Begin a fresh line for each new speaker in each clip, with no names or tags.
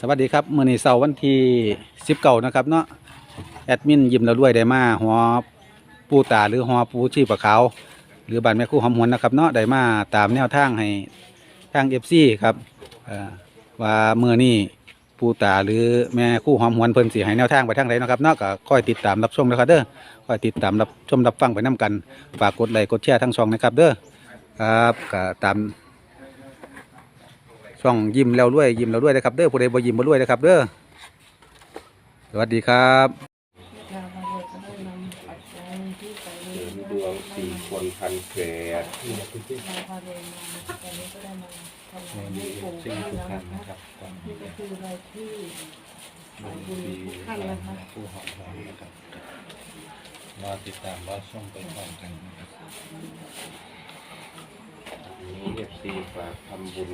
สวัสดีครับเมื้อนี้เสาร์วันที่19นะครับเนาะแอดมินยิ้มแล้วรวยได้มาหัวปูตาหรือหัวปูชีปะขาวหรือบ้านแม่คู่หอมหวนนะครับเนาะได้มาตามแนวทางให้ทาง FC ครับว่าเมื้อนี้ปูตาหรือแม่คู่หอมหวนเพิ่นสิให้แนวทางไปทางใดเนะครับเนาะก็คอยติดตามรับชมนะครับเด้อคอยติดตามรับชมรับฟังไปนํกันฝากกดไลค์กดแชร์ทั้งช่องนะครับเด้อครับก็ตาม ช่องยิ้มแล้วรวยยิ้มแล้วรวยนะครับเด้อผู้ใดบ่ยิ้มบ่รวยนะครับเด้อสวัสดีครับ
เรามาเลยก็ได้นำปัจจัยที่ไป
เสริมดวงสี่คนพันแขก
เราพาเดินมาตอนนี้ก็ได้มาทำงานให้ปู่ที่แล้วนะคะนี่ก็คือรายที่บุญทุกท่านนะคะ
ผู้หอมหอมนะครับรอติดตามรอชมไปพร้อมกันนะครับ
นี้เอฟซีฝากทำบุญ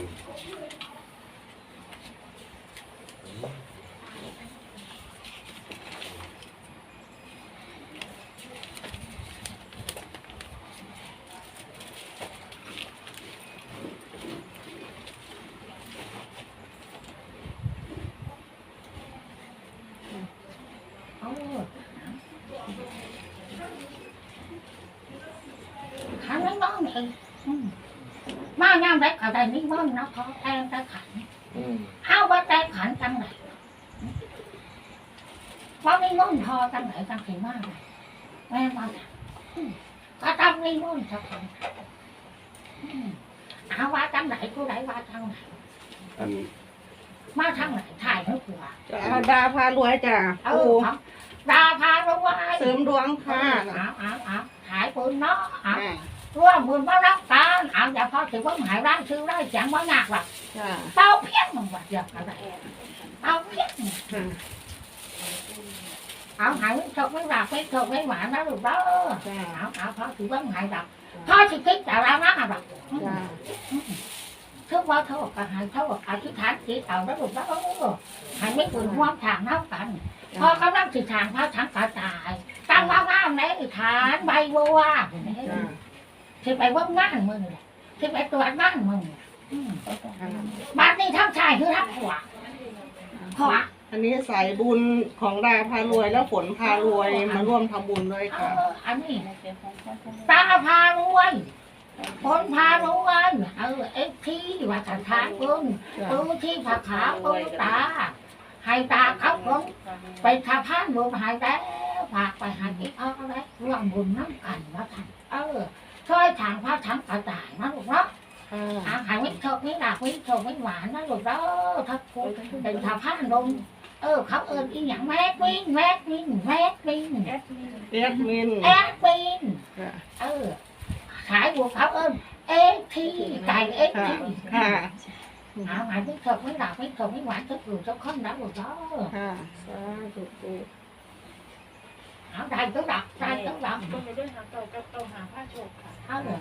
เอาขันไม่บ้องเลยมา ย่างได้ก็ได้ไม่บ้องนะเขาแทงแต่ขันเอาว่าแต่ขันจังไหนว่าไม่บ้องทอจังไหนจังสิมากเลยแม่บ้องก็ต้องไม่บ้องสักคนเอาว่าจังไหนกูไหนว่าจังไหน
อัน
มาทางไหนถ่ายให้กูว่า
จ้าดาพารวยจ้า
เอ
ปู
อดาพารู้ว่า
เสริมดวงค่ะ
เอาเอาเอาหายปืนเนาะเอา
อ่า
ร่วมมือมารักกันเอาอย่าพอถือว่าหายร่างชื่อได้จังว่าหนักหรอก
จ้า
เต้าเพี้ยนมึงว่าเดียวกันเลยเต้าเพี้ยน
ค่ะ
เอาหายไม่ชกไม่หลับไม่ชกไม่หวานนะลูกเด้อ
จ้า
เอาเอาพอถือว่าหายหลับพ่อสิคิดแต่ละนะหรอก
จ้า
ทุกว่าโทษก็หายโทษอธิษฐานจิตเอาแล้วลูกเด้อหายไม่ปืนห่วงทางเท่ากันพอกำลังสิทางพระทั้งกระจายตั้งว่าว่ามในฐานใบบัว
จ้า
ที่ไปว่างานมึงเลยที่ไปตรวจงานมึงอืม
ค่ะ
บ้านนี้ทั้งชายคือทั้งขวาขวา
อันนี้สายบุญของดาพารวยแล้วฝนพารวยมาร่วมทำบุญด้วย
เอ
ค่ะ
ออันนี้ตาพารวยคนพารวยเออเอ็กที่ว่าสถานบุญปูที่ผาขาวปูตาให้ตาเขาผมไปทาพานบุญหายแล้วฝากไปหาอีกเอาแล้วร่วมบุญน้ำกันว่าท่านเออ ช่วยทางพระทั้งกระจายนะลูกเนาะ
ค่ะ
อาหารไม่ชอบไม่หลักไม่ชอบไม่หวานนะลูกเด้อถ้าพูดเป็นทาผ้าลมเออเขาเอิญอีหยังแมกวินแมกวินแมกวิน
เรียกมิน
แอดวิน
ค่ะ
เออขายบัวเขาเอิญเอ็กทีไก่เอ็ก
ค่ะ
ที
ค่ะ
อาหารไม่ชอบไม่หลักไม่ชอบไม่หวานทุกอยู่ทุกคนนะลูกเด้อ
ค่ะ สาธุปู
เอาได้ก็ดักได้ก็ดัก
ก็ไม่ได้หาเก่ากับเก่าหาผ้าโชกค่ะ
เออ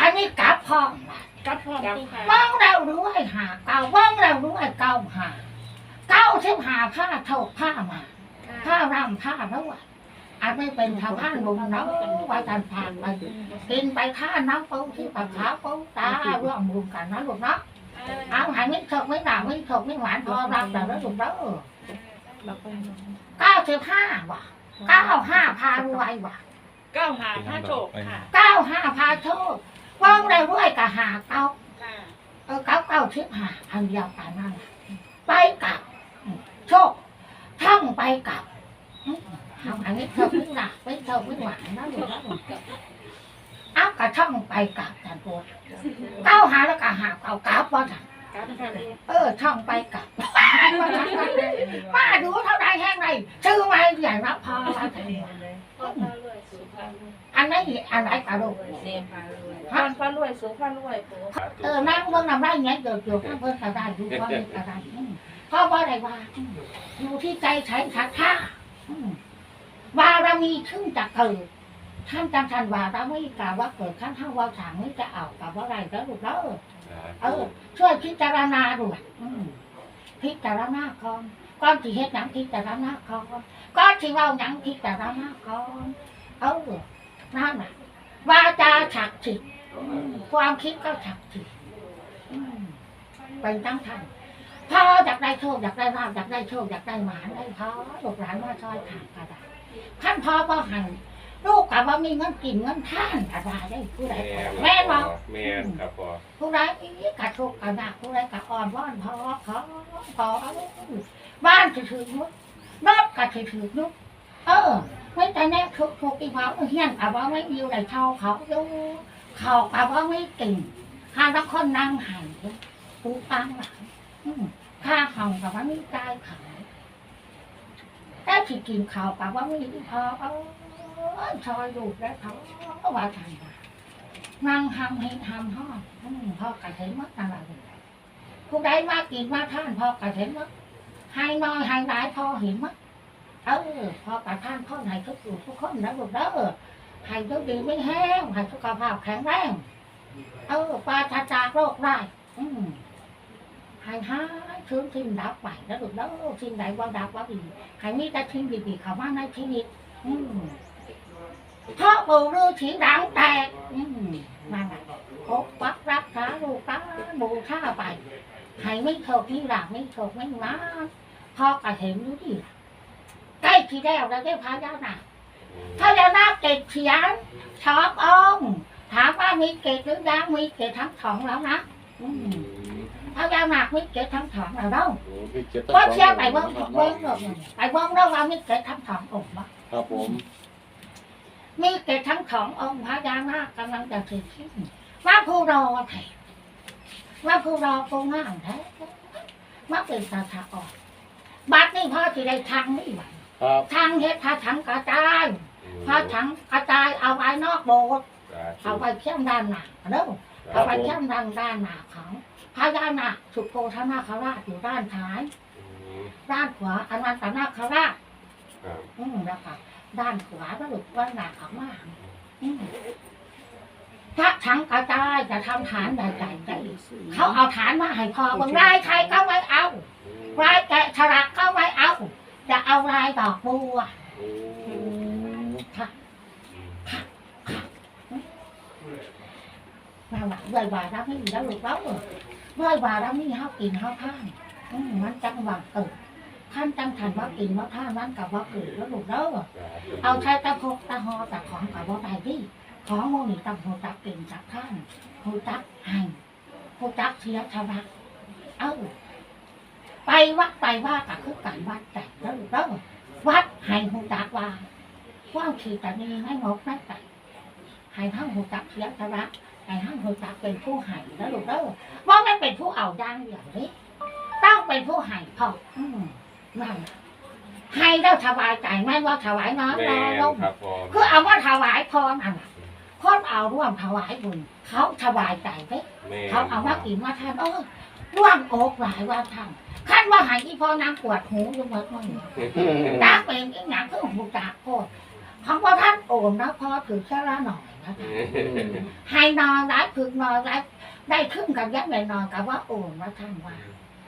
อันนี้กลับห้องนะ
กับพร้อมตู้ค่ะ
ว่างเราด้วยหาเก้าว่างเราด้วยเก้าหาเก้าสิบหาผ้าเท่าผ้ามาผ้ารำผ้าแล้วอะอาจไม่เป็นชาวบ้านลุงเนาะว่าการผ่านไปกินไปท่าน้ำปูที่ปากขาวปูตาร่วมรุมกันนะลูกเนาะเอาหายไม่ถกไม่หนาไม่ถกไม่หวานพอรับแต่แล้วลูกเนาะเก้าสิบห้าว่ะ เก้าห้าพารวยว่ะ
เก้าหาผ้าโชกค่ะ
เก้าห้าพาโชคว่องได้รวยกับหาเก้า
ค่ะ
เออเก้าเก้าสิบห้าอันเดียวกันนั่นแหละไปกลับ โชคท่องไปกลับทำอันนี้เธอไม่หนักไม่เธอไม่หวานนะอยู่แล้วเอากระช่องไปกลับกันตัวเก้าหาแล้วก็หาเก้ากลับว่าจัน
กับค่ะ
เออช่องไปกลับป้าดูเท่าไรแห้งไรชื่อไม่ใหญ่รับพอว่าจัน
พ่อพารวยสูพารวย
อันนี้อันไหนกระดูก
เซพารวยพรพารวยสูพารวยปู
เออนั่งเบิ่งนำได้เงี้ยเดี๋ยวเดี๋ยวเพิ่งกระได้ดูว่ามีกระได้เพราะว่าอะไรว่าอยู่ที่ใจใช้ชัดท่าบารมีขึ้นจากเกิดท่านจังทันว่าเราไม่กล่าวว่าเกิดขั้นเท่าว่าถางไม่จะเอากับว่าอะไรแล้วลูกเด้อ เออ ช่วยพิจารณาด้วยอืมพิจารณาก่อนก่อนที่เฮ็ดหยังพิจารณาก่อนก่อนที่เว้าหยังพิจารณาก่อนเออนั่นน่ะวาจาฉักจิตความคิดก็ฉักจิตอืมเป็นตั้งทันพ่ออยากได้โชคอยากได้ลาบอยากได้โชคอยากได้หมาได้พ่อลูกหลานว่าซอยขาดกระดาษท่านพ่อก็หัน ลูกกับว่ามีเงินกินเงินท่านกระดาษได้ผู้ใด
แม่น
แม่บอก
แม่นครับพ่อ
ผู้ใดกระโชกกระดาษผู้ใดกระอ่อนว่อนพ่อขอขอบ้านถือถือนุ๊กรถกระถือถือนุ๊กเออไม่แต่แน่ทุกทุกอีพอเฮียนกับว่าไม่ยิวได้เท่าเขาดูเขากับว่าไม่เก่งห้าละคนนั่งหันปูปังหลังอืมค่าห้องกับว่ามีจ่ายเขาแต่ที่กินข้าวกับว่ามีพอ เอาชอยลูกแล้วเขาก็ว่าทางว่านั่งทำให้ทำห้องพ่อกระเทนมัดอะไรผู้ใดมากินมาท่านพ่อกระเทนมัดให้น้อยให้หลายพ่อเห็นมัดเออพ่อกระท่านพ่อไหนทุกอยู่ทุกคนนะลูกเด้อให้ทุกดีไม่แห้งให้สุขภาพแข็งแรงเออปราศจากโรคได้ อืมหายหายถึงทิ้งดับไปแล้วลูกแล้วทิ้งใดว่าดับว่าดีใครมีแต่ทิ้งดีๆเขามาในชีวิตอืม ปู่ฤาษีดังแตกมนั่นแหละพบปักรักษาลูกตาบูชาไปให้ไม่โชคนี่หลักไม่โชคไม่มาพ่อก็เห็นรู้ดิใกล้ที่แล้วแล้วได้พายานาคพายานาเกศเขียนชอบองถามว่ามีเกศหรือยังมีเกศทั้งสองแล้วนะอืมพญานามีเกศทั้งสองแล้วเนาะก็เชื่อไปเบิ่งเบิ่งเบิ่งไปเบิ่งแล้วว่ามีเกศทั้งสององค์
ครับผม
มีเกศทั้งสององค์พญานาคกำลังจะถึงที่ว่าผู้รอแท้ว่าผู้รอผู้งามแท้ว่าเป็นตาทาอ่อนบัดนี้พ่อสิได้ทางนี่บัด
ครับ
ทางเฮ็ดพาถังกระจายพาถังกระจายเอาไว้นอกโบสถ์เอาไว้เพียงด้านหน้าเด้อเอาไปข้างด้านด้านหน้าของพระด้านหน้าสุโธทนาคราชอยู่ด้านท้ายด้านขวาอนันตนาคราชอืมแล้วก็ ด้านขวาก็หลุดว่าหนาขมากอืมพระถังกระจายจะทำฐานใหญ่ๆได้เขาเอาฐานมาให้พอบางรายใครก็ไม่เอารายแกะฉลากก็ไม่เอา จะเอาลายดอกบัวค่ะนั่นแหละด้วยว่าเราไม่มีแล้วลูกเราด้วยว่าเราไม่เฮากินเฮาท่านอืมมันจังหวะเกิด ท่านจังทันว่ากินว่าท่านนั้นกับว่าเกิดแล้วลูกเด้อเอาใช้ตะพกตะหอตะของกับว่าได้ดิของโมนี่ต้องหูจักกินจักท่านหูจักให้หูจักเสียชาวะเอ้าไปวัดไปว่ากับคือการวัดแต่แล้วลูกเด้อวัดให้หูจักว่าว่างขีดแต่นี้ให้งกนั่นแต่ให้ทั้งหูจักเสียชาวะให้ทั้งหูจักเป็นผู้ให้แล้วลูกเด้อว่าไม่เป็นผู้เอาย่างเดียวนี้ต้องเป็นผู้ให้พออืม นั่นล่ะให้แล้วสบายใจไหม่ว่าถวายน้ำ
แม่
รอนลง
ครับพ่อ
คือเอาว่าถวายพรอันน่ะคนเอาร่วมถวายบุญเขาสบายใจไหม
แม่
เขาเอาว่ากินมาทานเออร่วมโอกหลายว่าทำขั้นว่าหายที่พ่อนางปวดหูอยู่เมื่อวันตาเป็นอีกอย่างคือหูตาโคตรเขาว่าท่านโอมนะพอถือแค่ละหน่อยนะคะให้นอนได้พึกนอนได้ได้ครึ่งกับยักษ์ใหญ่นอนกับว่าโอมว่าท่านว่า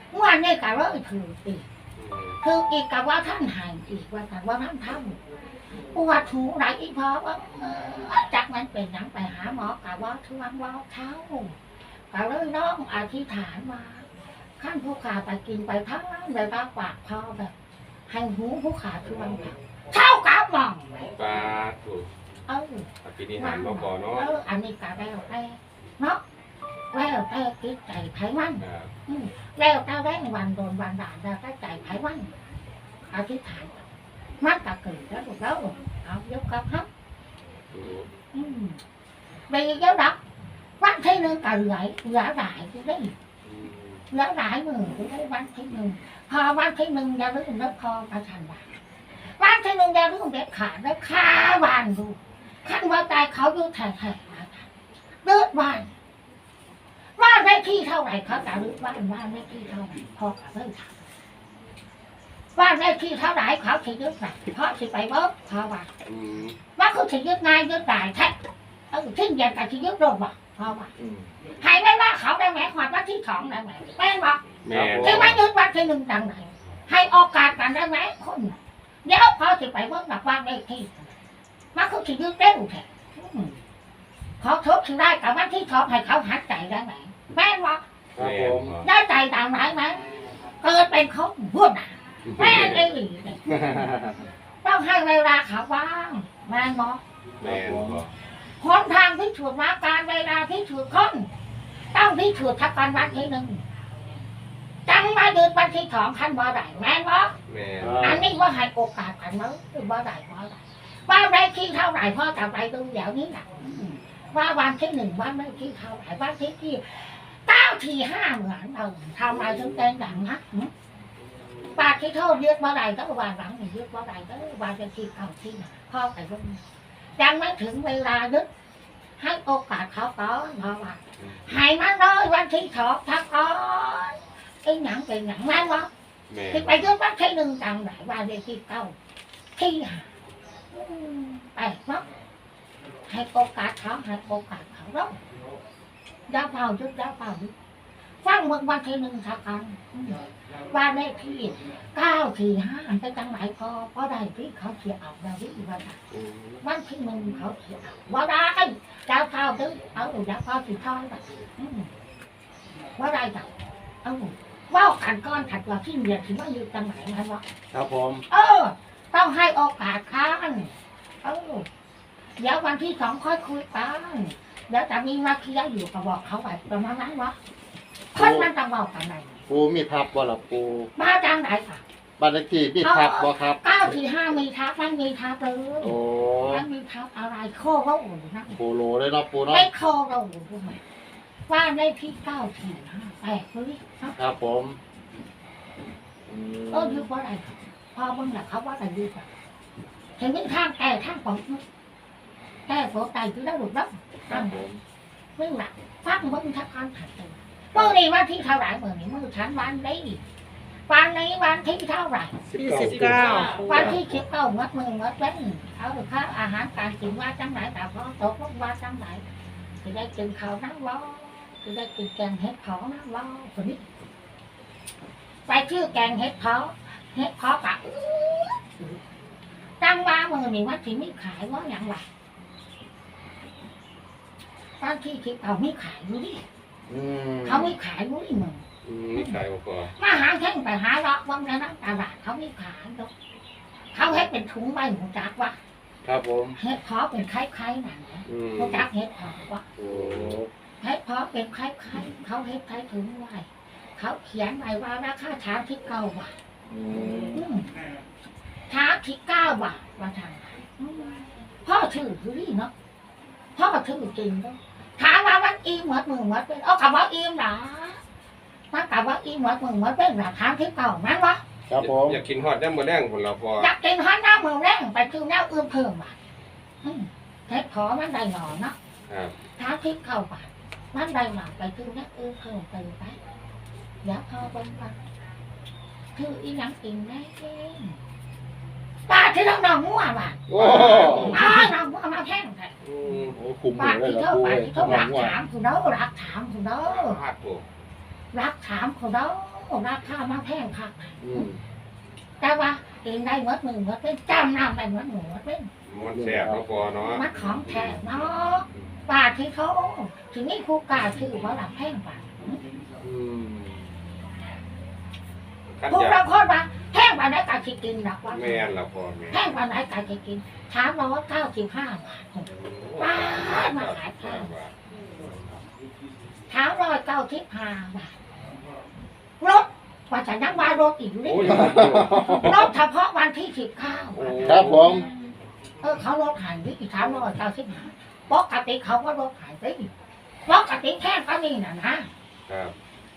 เมื่อวานนี้กับว่าถืออีก คืออีกกับว่าท่านหายอีกว่าท่านว่าท่านทำปวดหูไหลอีกเพราะว่าเอ่อจากนั้นเป็นหยังไปหาหมอกับว่าทวงว่าเท้าก็เลยน้องอธิษฐานมาขั้นผู้ขาไปกินไปทั้งนั้นเลยว่าปากพอแบบให้หูผู้ขาทวงเขาเท่ากับหมอง
ปลาถูก
เออ
อภินิหารมาก่อนเนาะ
เอออันนี้ก็แล้วแต่เนาะ แล้วแต่คิดใจไผมัน
ครับ
อืมแล้วแต่แรงวันโดนวันด่านแล้วแต่ใจไผมันอธิษฐานมันก็เกิดแล้วถูกแล้วเอายกครับครับอืม bây giờ đó văn thế nên cần lại gã đại cái đấy gã đại mà cái đấy văn thế nên họ văn thế nên ra với nó kho ta thành đại văn thế nên ra với đẹp khả nó khá vàng luôn khăn vào tay เขาดูถ่ายถ่ายเลือดวานว่านได้ ที่เท่าไหร่เขาจะเลือดว่านว่านได้ที่เท่าไหร่พ่อกับเรื่องถามว่านได้ที่เท่าไหร่เขาจะยึดไหนเพราะสิไปเบิ้เขาว่าว่าเขาถึงยึดง่ายยึดได้แท้เออทิ้งย่างกับที่ยึดโดนว่เพราว่า
อืม
ให้ไม่ว่าเขาได้ไหมหอดว่าที่สองได้ไหมแม่นบอก
แม่น
ที่ไม่ยึดว่าที่หนึ่งจังไหนให้โอกาสกันได้ไหมคนเดี๋ยวเขาจะไปเบิ่งหลักว่าได้ที่ว่าเขาถึงยึดเร็วแท้อืมเขาทุบถึงได้กับว่าที่สองให้เขาหัดใจได้ไหม แม่นบอก
ครับ
แม่
ผ
น
ม
พ่อ
ได้ใจต่างไหนไหมเกิดเป็นเขาพูดนะแม่ไอ้หลีเนี่ยต้องให้เวลาเขาว่างแม่เนาะ
แม่นพ่อ
หนทางที่ถูกมาการเวลาที่ถูกคนต้องที่ถูกทักกันวันที่หนึ่งจังมาเดือนวันที่สองขั้นบ่ได้แม่เนาะ
แม่น
อันนี้ว่าให้โอกาสกันเนาะคือบ่ได้บ่ได้ว่าได้ที่เท่าไหร่พ่อจะไปดูเดี๋ยวนี้แหละว่าวันที่หนึ่งวันได้ที่เท่าไหร่วันที่ที่เก้า ที่ห้าเหมือนเราทำอะไรถึงแดงดังนะปากที่เท่าเรียกว่าไรก็ว่าหลังนี่เรียกว่าไรก็ว่าจะที่เก้าที่น่ะพ่อไปรุ่นยังไม่ถึงเวลาดึกให้โอกาสเขาก่อนเพราะว่าให้มันเลยวันที่สองทักก่อนไอ้หนังเป็นหนังนั่นวะ
แม่
ที่ไปยื่นวัดที่หนึ่งจังไหนว่าเลขที่เก้าที่หาอืมไปเนาะให้โอกาสเขาให้โอกาสเขาเนาะดาวเผายุดดาวเผายุด ฟังเมื่อวันที่หนึ่งทักกันอืมว่าเลขที่เก้าสี่ห้าไปจังไหนพอพอได้ที่เขาเขียนเอาดาวที่วันน่ะ
อืม
วันที่หนึ่งเขาเขียนเอาว่าได้ดาวเผาดื้อเอาดาวเผาสีทองแบบอืมว่าได้จ้ะเอาว่ากันก้อนถัดว่าที่เรียนถึงว่าอยู่จังไหนนะวะ
ครับผม
เออ ต้องให้โอกาสค้านเออเดี๋ยววันที่สองค่อยคุยกันเดี๋ยวจะมีมาเคลียร์อยู่ก็บอกเขาไปประมาณนั้นวะ คนมันต้องบอกกันไหน
ปูมีทับบ่ล่ะปู
มาจังไหนค่ะ
บ้านเลขที่มีทับบ่ครับ
เก้าที่ห้ามีทับไม่มีทับเลย
โอ้
มันมีทับอะไรโคเขาอุ่นนะ
ปูโลเลยเนาะปูเนาะ
ไม่โคเราอุ่นทำไมว่าได้ที่เก้าที่ห้าแปดเลยเนาะ
ครับผมอืม
เออยึดว่าอะไรพอมึงแหละเขาว่าอะไรยึดอะเห็นเป็นทางแก่ทางปองแก่โผล่ใจคือได้หลุดแล้ว
ครับผม
ไม่หลักฟังมึงทักการถัดตัว เมื่อนี้วันที่เท่าไหร่เมื่อนี้เมื่อฉันวันนี้วันนี้วันที่เท่าไหร่
ที่สิบเก้า
วันที่คิดเก้ามัดมือมัดเว้นเอาข้าวอาหารการกินว่าจังไหนแต่พอตกลงว่าจังไหนจะได้กินข้าวน้ำร้อนจะได้กินแกงเห็ดเผาน้ำร้อนคนนี้ไปชื่อแกงเห็ดเผาเห็ดเผาปะจังว่ามือนี้ว่าที่ไม่ขายว่าอย่างไรตอนที่คิดเขาไม่ขายอยู่ดิ
อืม
เขาไม่ขายอยู่ดิมึง
อืมนี่ขายบ่พอ
มาหาแท่งไปหาเลาะว่างแล้วนะตลาดเขาไม่ขายหรอกเขาให้เป็นถุงใบหูจักว่า
ครับผม
เห็ดเพาะเป็นคล้ายๆนั่นนะ
อืม
หูจักเห็ดเพาะว่า
โอ้
เห็ดเพาะเป็นคล้ายๆเขาเห็ดคล้ายถุงไว้เขาเขียนไว้ว่าราคาช้าที่เก้าบาท
อืม
อืมช้าที่เก้าบาทว่าทางไหนอืมพ่อชื่อคือนี่เนาะพ่อชื่อจริงเนาะถาม ว่ามันอิ่มหมดมือหมดเป็นเอาคำว่าอิ่มหรอมันคำว่าอิ่มหมดมือหมดเป็นหลักฐานที่เก่านั้นวะ
ครับผม
อยากกินฮอดยามมื้อแรงพุ่นล่ะพ่อ
อยากกินฮอตน้ำมือแรงไปคือแนวอื่นเพิ่มอะอืมเฮ็ดพอมันได้หน่อเนาะ
ครับ
ท้าทิพเข้าไปมันได้หน่อไปคือแนวอื่นเพิ่มไปไปเดี๋ยวพอเบิ่งก่อนคืออีหยังกินได้เองป้าที่ต้องนอนงัวว่ะ
โอ้
อ้าวนอนงัวมาแท่งแท้
อืม
โหคุมหม
ป้า
ดเลย
ที่
เหรอ
เท่า
ปู
ไป
เอ้ย
ที่เท่า
ห
รั
วั
ก
งว่า
ถามคุณเด้อรักถามคุณเด้อ
พลาดตัว
รักถามคุณเด้อรักข้ามาแท่งค่ะ
อืม
แต่ว่ากินได้หมดมือหมดเป็นจำน้ำได้หมดมือหมดเป็น
มันแซ่บเนาะพ่อเนาะ
มัดของแท้เนาะป่าที่เขาถึงนี่ครูกาชื่อว่าหลับแพงป่า
อืม คัน
พวก
อยา
เรา
ก
คนว่าแพงป่าไหนกาจะกินหลักว่า
แม่นล่ะพ่อแม่
แพงป่าไหนกาจะกินสามร้อยเก้าสิบห้าบาทสามร้อยเก้าสิบห้าบาทรถว่าจะนั่งว่ารถอีกนิด
โอ้ย
รถเฉพาะวันที่สิบเก้า
ครับผม
เออเขารถหายไปอีกสามร้อยเก้าสิบห้าปกติเขาก็รถหายไปอีกปกติแค่ก็นี่นะนะ
ครับ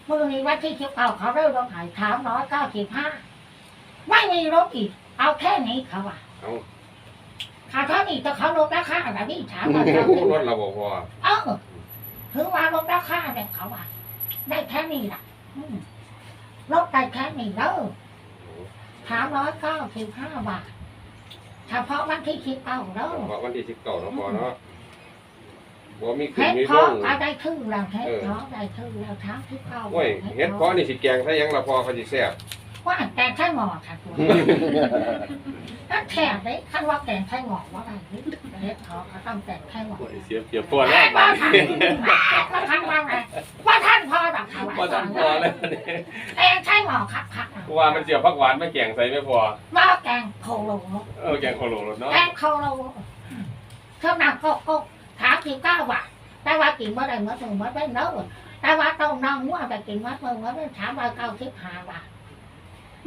มือนี้วันที่สิบเก้าเขาเริ่มรถหายสามร้อยเก้าสิบห้าไม่มีรถอีก เอาแค่นี้เขาว่า
เอา
ขาเท่านี้จะเขาลดราคาอะไรนี่ถามว่าเจ้า
โอ้รถเราบ่พอ
เออถือว่าลดราคาเนี่ยเขาว่าได้แค่นี้ล่ะอืมลดได้แค่นี้เด้อสามร้อยเก้าสิบห้าบาทเฉพาะวันที่สิบเก้าเด้อ
เพราะวันที่19เนาะพ่อเนาะ บ่มีขึ้
เฮ็
น
ด
มี
เพ
ลาะง
ก็ได้ทึ่งแล้วเฮ็ดเพาะได้ทึ่งแล้วทั้งที่เก้า
โอ้ยเฮ็ดเพาะนี่สิแกงใส่หยังล่ะพ่อเขาสิแซ่บ
ว่าแกงไส้หมอค่ะตัวนั่นแถมเลยขั้นว่าแกงไส้หมอว่าอะไรนี่เฮ็ดเพาะก็ต้องแกงไส้หมอ
เสียเปรียบพ่อ
ว่า
แล้ว
ท่านว่าไงว่าท่านานพอดอกถวาย
บ่ทันพอเลยวันนี้
แกงใช้หมอคักคัก
กูว่ามันเสียบผักหวานไม่แกงใส่ไม่พอ
หม้อแกงโคโล
เออแกงโคโลรสเนาะ
แกงโคโลเท่านั้นก็ก็ ถามสิบเก้าบาทแต่ว่ากินเมื่อไรเมื่อถึงเมื่อไรเนอะแต่ว่าต้องนั่งว่าแต่กินเมื่อเมื่อเมื่อไรถามว่าเก้าสิบห้าบาท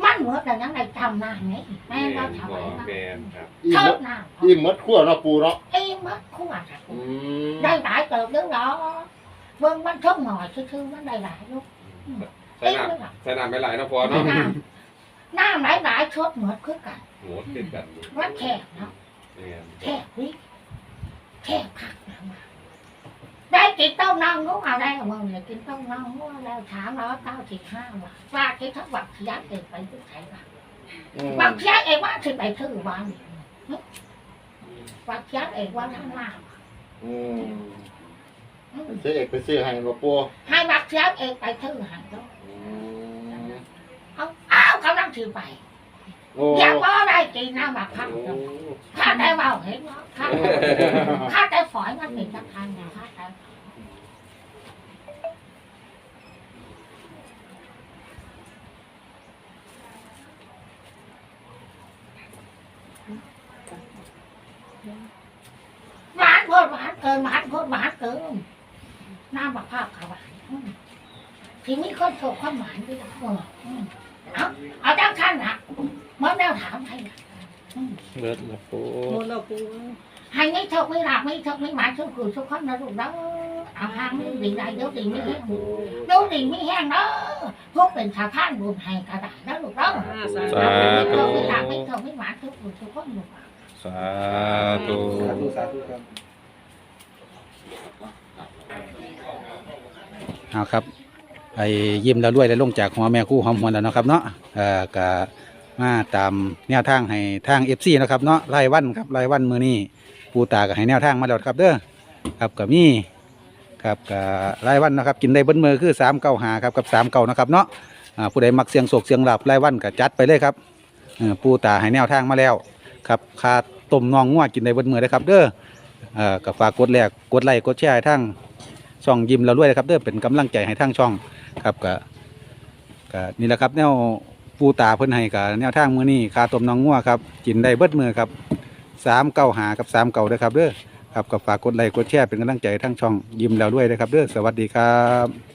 มันเหมือนแต่ยังไงจำนานไงแม่ก็ถวายมา
แมนครับ
อิ่
เท่าม
หมด
นั้น
อิ่มหมดขั้วเนาะปูเนาะ
เอ้มัดขวด
อืม
ได้หลายเติบเรื่อง đó เบิ่งมันท่องหน่อยคือๆมันได้หลายลูก
ใส่น้ำใส่น้ำไม่หลายเนาะพอเนาะ
น้ำน้ำหลายหลายๆชดเหมือนคือกัน
โหติดกันอยู่
มันแคบเนาะ
แมน
แคบวิ แคบคักนะมาได้กินเต้าน้องงูเอาได้มึงเนี่ยกินเต้าน้องงูแล้วถามร้อยเก้าสิบห้าบาทว่าที่ทั้งวักยักษ์เอกไปทุกไสละ
อืม
วักยักษ์เอกว่าถึงไปถือวันวักยักษ์เอกว่าทั้งหน้า
อืม
อืม
เสียเอกไปซื้อให้บ่ปู
ให้วักยักษ์เอกไปถือหันแล้ว
อืม
เอาอ้าวกำลังถือไป
โอ้
อยากว่าได้กินน้ำแบบพัก
โอ้
ข้าได้เบาเห็นว่า ข้าข้าได้ฝอยมันเป็นสักทางนะข้าได้หวานโพดหวานเกินหวานโพดหวานเกินน้ำแบบภาพขาวหวานอืมทีนี้คนโชว์ความหวานด้วยนะเอออืมเอาเอาจังขั้นนะเมื่อแนวถามให้นะ
เบิดละปู
หมดแล้วปู
ให้ไม่เท่าไม่หลับไม่เท่าไม่หมายทุกคนทุกคนนะลูกนะเอาหางนี่ดีไรเดี๋ยวดีไม่แห้งเดี๋ยวดีไม่แห้งเนาะพวกเป็นชาวท่านบุญให้กระดาษนะลูกเนาะ
อ่าสา
สา
ไม่
ธุ
เท่าไม่หลับไม่เท่าไม่หมายทุกคนทุกคนลูก
สาธุ
เอาครับไอ้ยิ้มแล้วรวยได้ลงจากหัวแม่คู่หอมหวนแล้วเนาะครับเนาะเอ่อก็มาตามแนวทางให้ทาง FC เนาะครับเนาะรายวันครับรายวันมื้อนี้ ปูตาก็ให้แนวทางมาแล้วครับเด้อครับก็มีครับก็รายวันนะครับกินได้เบิ้มือคือ3 9 5ครับกับ3 9นานะครับเนาะอ่าผู้ใดมักเสียงโศกเสียงหลับรายวันก็จัดไปเลยครับเออปูตาให้แนวทางมาแล้วครับคาต้มนองงัวกินได้เบิ้มือเลยครับเด้อเอ่อก็ฝากกดแลกกดไลค์กดแชร์ให้ทางช่องยิ้มเราด้วยนะครับเด้อเป็นกำลังใจให้ทางช่องครับก็ก็นี่แหละครับแนวปูตาเพิ่นให้กับแนวทางมือนี้คาต้มนองงัวครับกินได้เบิดมือครับ สามเก้าหากับสามเก่าด้วยครับเด้อครับก็ฝากกดไลค์กดแชร์เป็นกำลังใจทั้งช่องยิ้มเราด้วยนะครับเด้อสวัสดีครับ